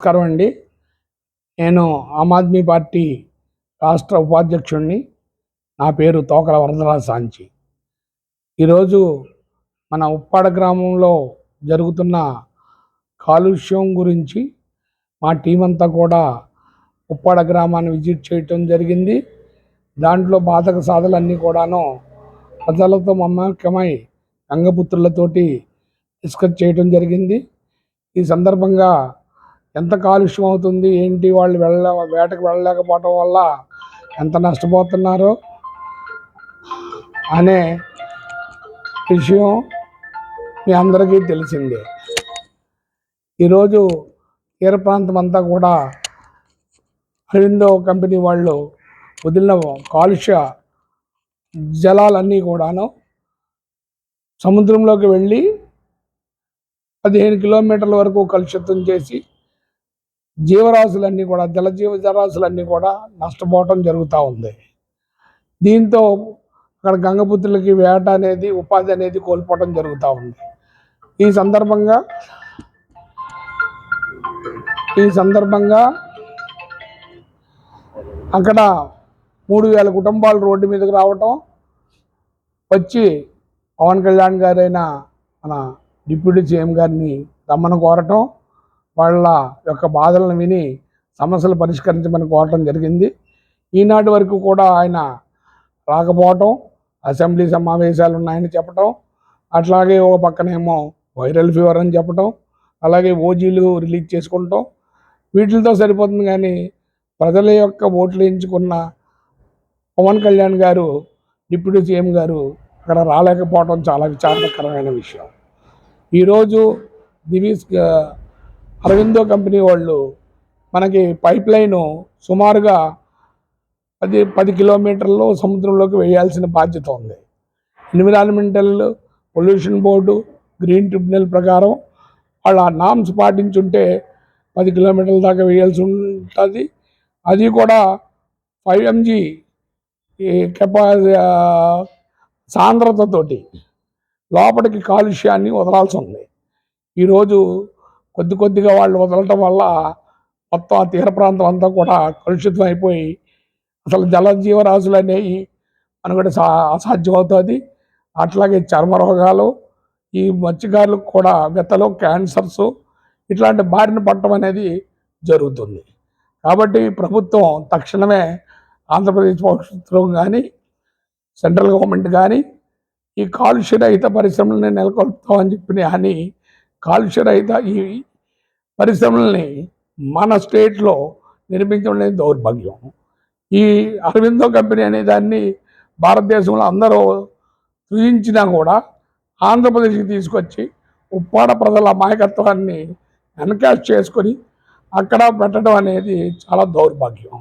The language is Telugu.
నమస్కారం అండి. నేను ఆమ్ ఆద్మీ పార్టీ రాష్ట్ర ఉపాధ్యక్షుడిని నా పేరు తోకల వరదరాజ సాంచి. ఈరోజు మన ఉప్పాడ గ్రామంలో జరుగుతున్న కాలుష్యం గురించి మా టీం అంతా కూడా ఉప్పాడ గ్రామాన్ని విజిట్ చేయటం జరిగింది. దాంట్లో బాధక సాధలన్నీ కూడాను ప్రజలతో మమ్మకమై గంగపుత్రులతోటి డిస్కస్ చేయటం జరిగింది. ఈ సందర్భంగా ఎంత కాలుష్యం అవుతుంది ఏంటి వాళ్ళు వెళ్ళ వేటకు వెళ్ళలేకపోవటం వల్ల ఎంత నష్టపోతున్నారో అనే విషయం మీ అందరికీ తెలిసిందే. ఈరోజు తీర ప్రాంతం అంతా కూడా అరవిందో కంపెనీ వాళ్ళు వదిలిన కాలుష్య జలాలన్నీ కూడాను సముద్రంలోకి వెళ్ళి పదిహేను కిలోమీటర్ల వరకు కలుషితం చేసి జీవరాశులన్నీ కూడా జలజీవ జరాశులన్నీ కూడా నష్టపోవటం జరుగుతూ ఉంది. దీంతో అక్కడ గంగపుత్రులకి వేట అనేది ఉపాధి అనేది కోల్పోవటం జరుగుతూ ఉంది. ఈ సందర్భంగా ఈ సందర్భంగా అక్కడ మూడు వేల కుటుంబాలు రోడ్డు మీదకి రావటం వచ్చి పవన్ కళ్యాణ్ గారైన మన డిప్యూటీ సీఎం గారిని రమ్మని కోరటం వాళ్ళ యొక్క బాధలను విని సమస్యలు పరిష్కరించమని కోరటం జరిగింది. ఈనాటి వరకు కూడా ఆయన రాకపోవటం అసెంబ్లీ సమావేశాలు ఉన్నాయని చెప్పటం అట్లాగే ఒక పక్కనేమో వైరల్ ఫీవర్ అని చెప్పటం అలాగే ఓజీలు రిలీజ్ చేసుకుంటాం వీటితో సరిపోతుంది కానీ ప్రజల యొక్క ఓట్లు ఎంచుకున్న పవన్ కళ్యాణ్ గారు డిప్యూటీ సీఎం గారు అక్కడ రాలేకపోవడం చాలా విచారకరమైన విషయం. ఈరోజు దివీస్ అరవిందో కంపెనీ వాళ్ళు మనకి పైప్ లైన్ సుమారుగా పది పది కిలోమీటర్లు సముద్రంలోకి వేయాల్సిన బాధ్యత ఉంది. Environmental pollution board green tribunal ప్రకారం వాళ్ళ నామ్స్ పాటించుంటే పది కిలోమీటర్ల దాకా వేయాల్సి ఉంటుంది. అది కూడా ఫైవ్ ఎంజీ కెపా సాంద్రతతోటి లోపలికి కాలుష్యాన్ని వదలాల్సి ఉంది. ఈరోజు కొద్ది కొద్దిగా వాళ్ళు వదలటం వల్ల మొత్తం ఆ తీర ప్రాంతం అంతా కూడా కలుషితం అయిపోయి అసలు జలజీవరాశులు అనేవి మనకు సా అసాధ్యం అవుతుంది అట్లాగే చర్మ రోగాలు ఈ మత్స్యకారులకు కూడా గతలో క్యాన్సర్స్ ఇట్లాంటి బారిన పట్టడం అనేది జరుగుతుంది. కాబట్టి ప్రభుత్వం తక్షణమే ఆంధ్రప్రదేశ్ ప్రభుత్వం కానీ సెంట్రల్ గవర్నమెంట్ కానీ ఈ కాలుష్య రహిత పరిశ్రమలను నెలకొల్పుతామని చెప్పిన అని కాలుష్య రహిత ఈ పరిశ్రమల్ని మన స్టేట్లో నిర్మించడం అనేది దౌర్భాగ్యం. ఈ అరవిందో కంపెనీ అనే దాన్ని భారతదేశంలో అందరూ సృజించినా కూడా ఆంధ్రప్రదేశ్కి తీసుకొచ్చి ఉప్పాడ ప్రజల మాయకత్వాన్ని ఎన్కాష్ చేసుకొని అక్కడ పెట్టడం అనేది చాలా దౌర్భాగ్యం.